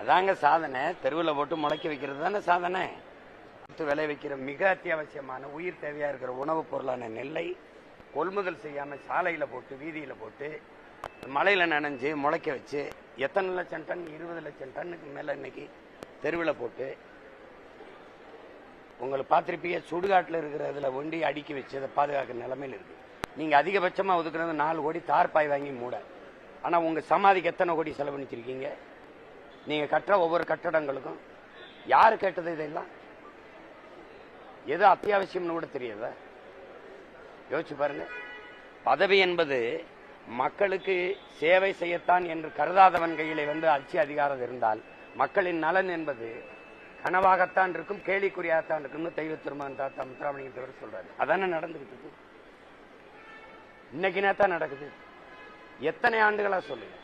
அதாங்க சாதனை. தெருவில் போட்டு முளைக்க வைக்கிறது தானே சாதனை. விளை வைக்கிற மிக அத்தியாவசியமான உயிர் தேவையா இருக்கிற உணவுப் பொருளான நெல்லை கொள்முதல் செய்யாம சாலையில போட்டு வீதியில போட்டு மழையில நனைஞ்சு முளைக்க வச்சு எத்தனை லட்சம் டன் இருபது லட்சம் டன்னுக்கு மேல இன்னைக்கு தெருவில் போட்டு உங்களுக்கு பார்த்திருப்பீங்க சுடுகாட்டில் இருக்கிற இதுல ஒண்டி அடுக்கி வச்சு அதை பாதுகாக்கிற நிலைமையில இருக்கு. நீங்க அதிகபட்சமா ஒதுக்குறது நாலு கோடி தார்பாய் வாங்கி மூட. ஆனா உங்க சமாதிக்கு எத்தனை கோடி செலவழிச்சிருக்கீங்க நீங்க கட்டுற ஒவ்வொரு கட்டடங்களுக்கும் யாரு கேட்டது இதெல்லாம்? எது அத்தியாவசியம்னு கூட தெரியாதா? யோசிச்சு பாருங்க. பதவி என்பது மக்களுக்கு சேவை செய்யத்தான் என்று கருதாதவன் கையிலே வந்து ஆட்சி அதிகாரம் இருந்தால் மக்களின் நலன் என்பது கனவாகத்தான் இருக்கும் கேலிக்குறியாகத்தான் இருக்கும்னு தெய்வ திருமகன் தாத்தா முத்துராமலிங்க தேவர் சொல்றாரு. அதானே நடந்துகிட்டு இருக்கு? இன்னைக்கு நேத்தான் நடக்குது. எத்தனை ஆண்டுகளா சொல்லுங்க.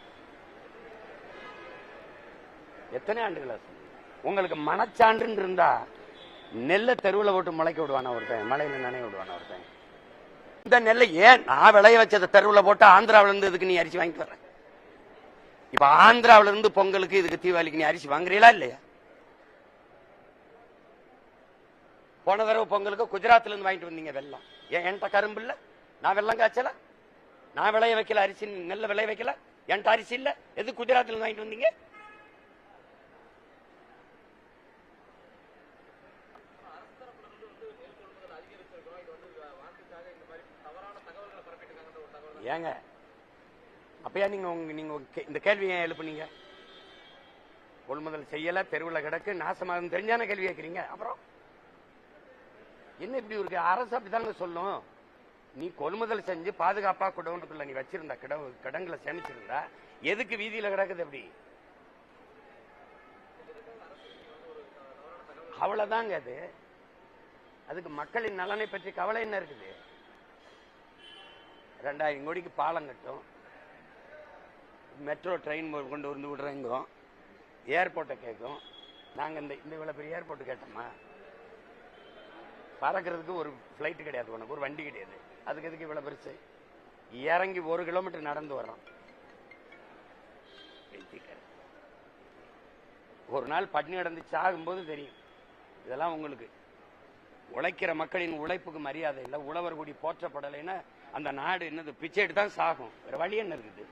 எத்தனை ஆண்டுகளா சொல்லுங்க. உங்களுக்கு மனச்சான்றுன்னு இருந்தா நெல்லை தெருவில் போட்டு முளைக்க விடுவானா ஒருத்தன் மலையில நனைய விடுவானா ஒருத்தன். இந்த நெல்லை ஏன் நான் விளைய வச்சதை தெருவில் போட்டு ஆந்திராவில இருந்து இதுக்கு நீ அரிசி வாங்கி வர இப்ப ஆந்திராவில இருந்து பொங்கலுக்கு இதுக்கு தீபாவளிக்கு நீ அரிசி வாங்குறீங்களா இல்லையா? போன தடவை பொங்கலுக்கு குஜராத்ல இருந்து வாங்கிட்டு வந்தீங்க வெள்ளம். ஏன் என்கிட்ட கரும்பு இல்ல? நான் வெள்ளம் காய்ச்சல? நான் விளைய வைக்கல அரிசி நெல்ல விளைய வைக்கல. என்கிட்ட அரிசி இல்ல. எது குஜராத்ல வாங்கிட்டு வந்தீங்க? ஏங்க அப்பயா நீங்க உங்க நீங்க கே- இந்த கேள்வி ஏன் எழுப்புனீங்க? கொள்முதல் செய்யல தெருவில் கிடக்கு நாசமாக தெரிஞ்சான கேள்வி கேட்குறீங்க. அப்புறம் என்ன இப்படி இருக்கு? அரசு அப்படிதாங்க சொல்லும். நீ கொள்முதல் செஞ்சு பாதுகாப்பா குடவுனுக்குள்ள நீ வச்சிருந்த கிடவு கிடங்குல சேமிச்சிருந்தா எதுக்கு வீதியில கிடக்குது எப்படி அவ்வளவுதாங்க அது. அதுக்கு மக்களின் நலனை பற்றி கவலை என்ன இருக்குது? ரெண்டாயிரம் கோடிக்கு பாலம் கட்டும். மெட்ரோ ட்ரெயின் கொண்டு வந்து விடுறேங்கிறோம் ஏர்போர்ட்டை கேட்கும். நாங்க இந்த இந்த இவ்வளவு பெரிய ஏர்போர்ட் கேட்டோமா? பறக்கிறதுக்கு ஒரு ஃப்ளைட் கிடையாது உனக்கு ஒரு வண்டி கிடையாது. அதுக்கு எதுக்கு இவ்வளவு பெருசு? இறங்கி ஒரு கிலோமீட்டர் நடந்து வர்றோம் ஒரு நாள் பட்னி சாகும் சாகும்போது தெரியும். இதெல்லாம் உங்களுக்கு. உழைக்கிற மக்களின் உழைப்புக்கு மரியாதை இல்லை. உழவர் குடி போற்றப்படலைன்னா அந்த நாடு என்னது? பிச்சை எடுத்து தான் சாகும். வேற வழி என்ன இருக்குது?